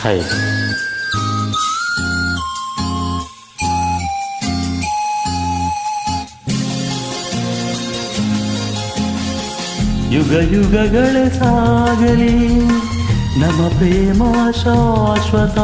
Hi ಯುಗ ಯುಗಗಳೇ ಸಾಗಲಿ ನಮ್ಮ ಪ್ರೇಮ ಶಾಶ್ವತ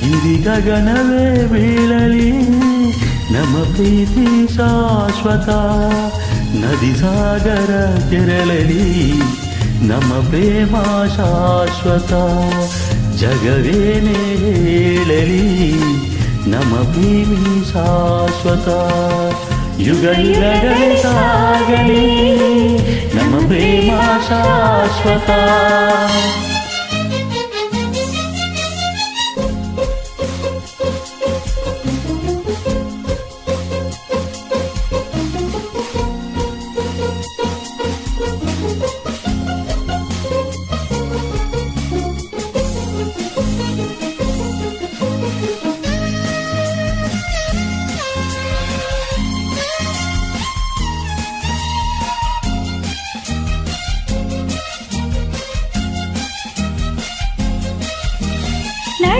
ಗಿರಿ ಗಗನವೇ ಬೀಳಲಿ ನಮ್ಮ ಪ್ರೀತಿ ಶಾಶ್ವತ ನದಿ ಸಾಗರ ಕೆರಳಲಿ ನಮ್ಮ ಪ್ರೇಮ ಶಾಶ್ವತ ಜಗವೇನೇ ಹೇಳಲಿ ನಮ್ಮ ಪ್ರೇಮಿ ಶಾಶ್ವತ ಯುಗ ಯುಗಗಳೇ ಸಾಗಲಿ ನಮ್ಮ ಪ್ರೇಮ ಶಾಶ್ವತ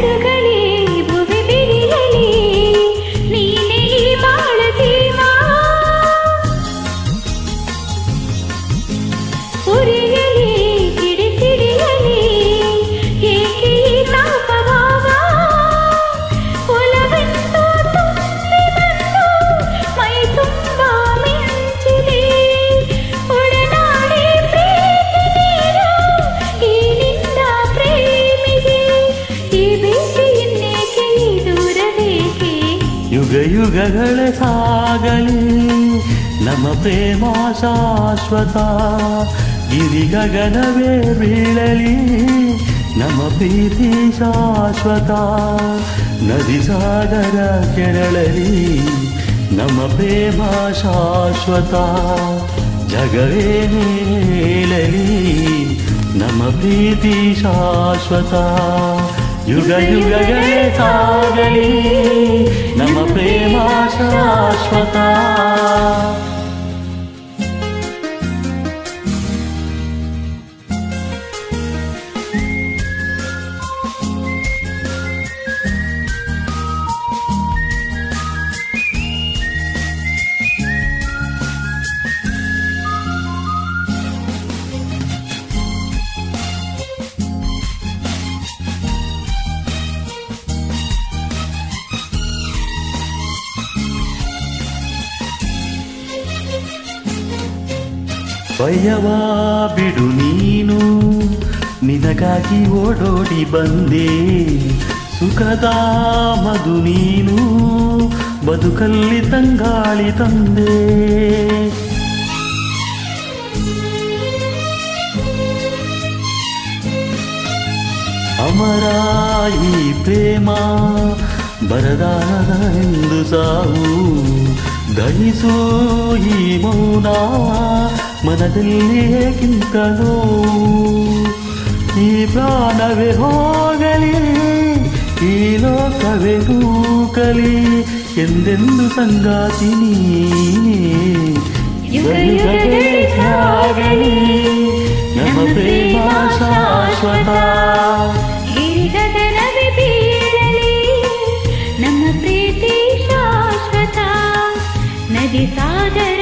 to. ಯುಗಗಳೇ ಸಾಗಲಿ, ನಮ್ಮ ಪ್ರೇಮ ಶಾಶ್ವತ ಗಿರಿ ಗಗನವೇ ಬೀಳಲಿ, ನಮ್ಮ ಪ್ರೀತಿ ಶಾಶ್ವತ. ನದಿ ಸಾಗರ ಕೆರಳಲಿ, ನಮ್ಮ ಪ್ರೇಮ ಶಾಶ್ವತ. ಜಗವೇ ಮೇಳಲಿ ನಮ್ಮ ಪ್ರೀತಿ ಶಾಶ್ವತ. ಯುಗ ಯುಗಗಳೇ ಸಾಗಲಿ Oh. ಭಯವ ಬಿಡು ನೀನು ನಿನಗಾಗಿ ಓಡೋಡಿ ಬಂದೆ ಸುಖದ ಮಧು ನೀನು ಬದುಕಲ್ಲಿ ತಂಗಾಳಿ ತಂದೆ ಅಮರ ಈ ಪ್ರೇಮ ಬರದಾನದ ಎಂದು ಸಾವು ದಹಿಸು ಈ ಮೌನ ಮನದಲ್ಲಿ ಹೇಗಿಂತ ನೋವು ಈ ಪ್ರಾಣವೇ ಹೋಗಲಿ ಈ ಲೋಕವೇ ನೂಕಲಿ ಎಂದೆಂದು ಸಂಗಾತಿ ನೀನೇ ಯುಗ ಯುಗಗಳೇ ಸಾಗಲಿ ನಮ್ಮ ಪ್ರೇಮ ಶಾಶ್ವತ ಗಿರಿಗಗನವೇ ಬೀಳಲಿ ನಮ್ಮ ಪ್ರೀತಿ ಶಾಶ್ವತ ನದಿ ಸಾಗರ